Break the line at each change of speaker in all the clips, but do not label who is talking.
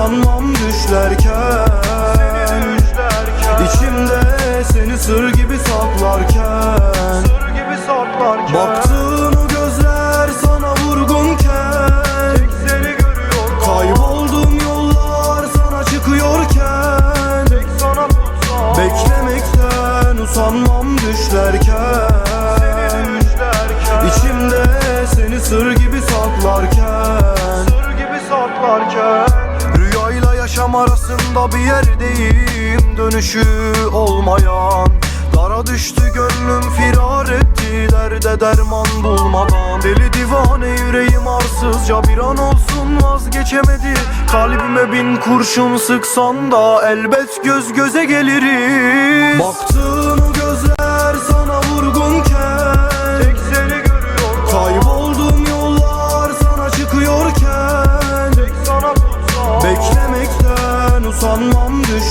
utanmam düşlerken. İçimde seni sır gibi saklarken Baktığın o gözler sana vurgunken. Kayboldum yollar sana çıkıyorken. Beklemekten usanmam düşlerken. İçimde seni sır gibi saklarken Sır gibi saklarken yaşam arasında bir yerdeyim. Dönüşü olmayan Dara düştü gönlüm firar etti Derde derman bulmadan. Deli divane yüreğim arsızca Bir an olsun vazgeçemedi. Kalbime bin kurşun sıksan da Elbet göz göze geliriz. Baktığın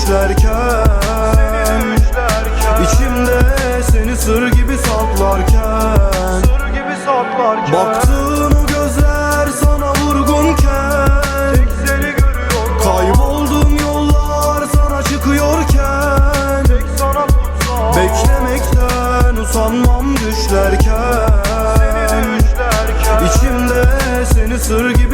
düşlerken İçimde seni sır gibi saklarken Baktığın o gözler sana vurgunken. Kaybolduğum yollar sana çıkıyorken. Beklemekten usanmam düşlerken. İçimde seni sır gibi